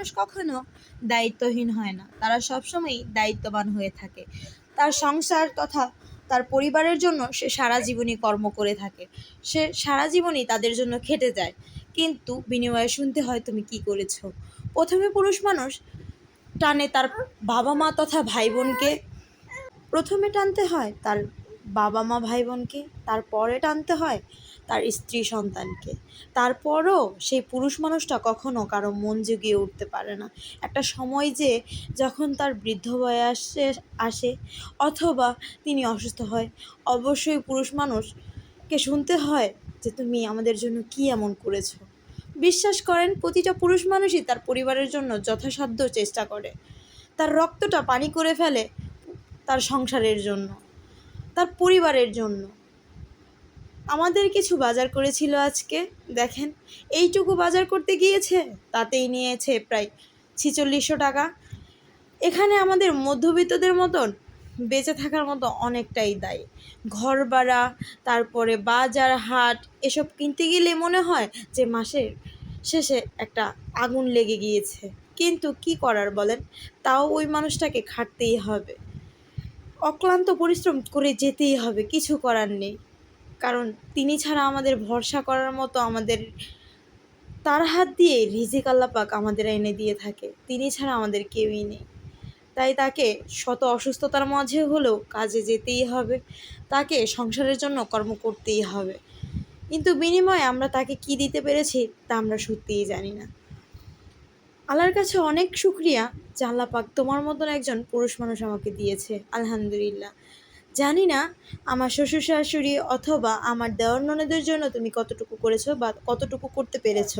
মানুষ কখনো দায়িত্বহীন হয় না। তারা সবসময়ই দায়িত্ববান হয়ে থাকে। তার সংসার তথা তার পরিবারের জন্য সে সারা জীবনই কর্ম করে থাকে। সে সারা জীবনই তাদের জন্য খেটে যায়। কিন্তু বিনিময়ে শুনতে হয়, তুমি কি করেছ? প্রথমে পুরুষ মানুষ টানে তার বাবা মা তথা ভাই বোনকে প্রথমে টানতে হয় তার বাবা মা ভাই বোনকে তারপরে টানতে হয় তার স্ত্রী সন্তানকে। তারপরও সেই পুরুষ মানুষটা কখনো কারও মন জুগিয়ে উঠতে পারে না। একটা সময় যে যখন তার বৃদ্ধ বয়সে আসে অথবা তিনি অসুস্থ হয়, অবশ্যই পুরুষ মানুষকে শুনতে হয় যে, তুমি আমাদের জন্য কী এমন করেছ? বিশ্বাস করেন, প্রতিটা পুরুষ মানুষই তার পরিবারের জন্য যথাসাধ্য চেষ্টা করে। তার রক্তটা পানি করে ফেলে তার সংসারের জন্য, তার পরিবারের জন্য। আমাদের কিছু বাজার করেছিল আজকে, দেখেন। এইটুকু বাজার করতে গিয়েছে, তাতেই নিয়েছে প্রায় ছিচল্লিশশো টাকা। এখানে আমাদের মধ্যবিত্তদের মতন বেঁচে থাকার মতো অনেকটাই দায়ী। ঘর ভাড়া, তারপরে বাজার হাট, এসব কিনতে গেলে মনে হয় যে মাসের শেষে একটা আগুন লেগে গিয়েছে। কিন্তু কি করার বলেন? তাও ওই মানুষটাকে খাটতেই হবে। অক্লান্ত পরিশ্রম করে যেতেই হবে, কিছু করার নেই। কারণ তিনি ছাড়া আমাদের ভরসা করার মতো আমাদের তার হাত দিয়ে রিজিক আল্লাপাক আমাদের এনে দিয়ে থাকে। তিনি ছাড়া আমাদের কেউই নেই। তাই তাকে শত অসুস্থতার মাঝে হলেও কাজে যেতেই হবে। তাকে সংসারের জন্য কর্ম করতেই হবে। কিন্তু বিনিময়ে আমরা তাকে কি দিতে পেরেছি তা আমরা সত্যিই জানি না। আল্লাহর কাছে অনেক শুক্রিয়া যে পাক তোমার মতন একজন পুরুষ মানুষ আমাকে দিয়েছে। আলহামদুলিল্লাহ। জানি না, আমার শ্বশুর শাশুড়ি অথবা আমার দেওয়ার ননদের জন্য তুমি কতটুকু করেছ বা কতটুকু করতে পেরেছ।